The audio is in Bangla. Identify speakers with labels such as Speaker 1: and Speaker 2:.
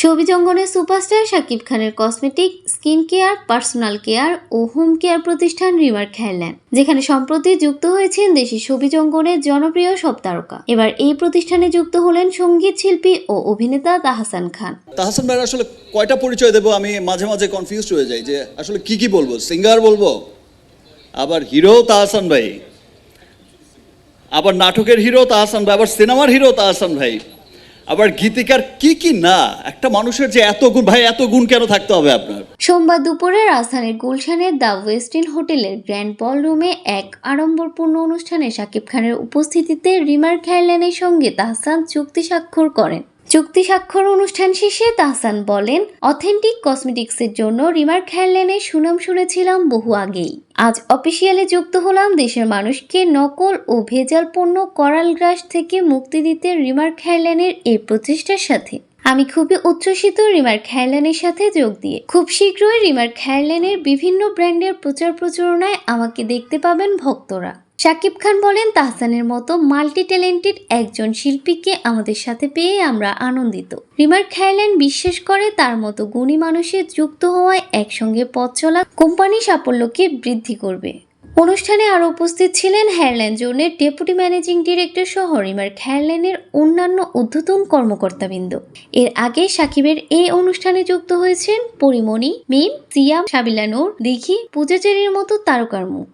Speaker 1: ছবি জঙ্গনের সুপারস্টার শাকিব খানের cosmetic, skin care, personal care ও হোম কেয়ার প্রতিষ্ঠান রিমার্ক খাইল্যান্ড যেখানে সম্প্রতি যুক্ত হয়েছেন দেশের ছবি জঙ্গনের জনপ্রিয় সব তারকা। এবার এই প্রতিষ্ঠানে যুক্ত হলেন সংগীত শিল্পী ও অভিনেতা তাহসান খান।
Speaker 2: তাহসান ভাই আসলে কয়টা পরিচয় দেবো? আমি মাঝে মাঝে কনফিউজ হয়ে যাই যে আসলে কি কি বলব? সিঙ্গার বলব, আবার হিরো তাহসান ভাই, আবার নাটকের হিরো তাহসান ভাই, আবার সিনেমার হিরো তাহসান ভাই। আবার গীতিকার কি কি না? একটা মানুষের যে এত গুণ, ভাই, এত গুণ কেন থাকতে হবে আপনার?
Speaker 1: সোমবার দুপুরে রাজধানীর গুলশানের দ্য ওয়েস্টিন হোটেলের গ্র্যান্ড বল রুমে এক আড়ম্বরপূর্ণ অনুষ্ঠানে শাকিব খানের উপস্থিতিতে রিমার খ্যালেনের সঙ্গে তাহসান চুক্তি স্বাক্ষর করেন। চুক্তি স্বাক্ষর অনুষ্ঠান শেষে তাহসান বলেন, অথেন্টিক কসমেটিক্সের জন্য রিমার খাইল্যানের সুনাম শুনেছিলাম বহু আগেই। আজ অফিসিয়ালি যুক্ত হলাম দেশের মানুষকে নকল ও ভেজাল পণ্য করাল গ্রাস থেকে মুক্তি দিতে রিমার খাইল্যানের এই প্রচেষ্টার সাথে। আমি খুবই উচ্ছ্বসিত রিমার খায়লানের সাথে যোগ দিয়ে। খুব শীঘ্রই রিমার খায়লানের বিভিন্ন ব্র্যান্ডের প্রচার প্রচারণায় আমাকে দেখতে পাবেন ভক্তরা। শাকিব খান বলেন, তাহসানের মতো মাল্টি ট্যালেন্টেড একজন শিল্পীকে আমাদের সাথে পেয়ে আমরা আনন্দিত। রিমার খায়ল্যান্ড বিশ্বাস করে, তার মতো গুণী মানুষের যুক্ত হওয়ায় একসঙ্গে পথ চলা কোম্পানি সাফল্যকে বৃদ্ধি করবে। অনুষ্ঠানে আরও উপস্থিত ছিলেন হেয়ারল্যান্ড জোনের ডেপুটি ম্যানেজিং ডিরেক্টর সহ রিমার হেয়ারল্যান্ডের অন্যান্য ঊর্ধ্বতন কর্মকর্তাবৃন্দ। এর আগে সাকিবের এই অনুষ্ঠানে যুক্ত হয়েছেন পরিমণি, মিম, সিয়াম, সাবিলা নূর, দিঘি পূজাচেরির মতো তারকার মুখ।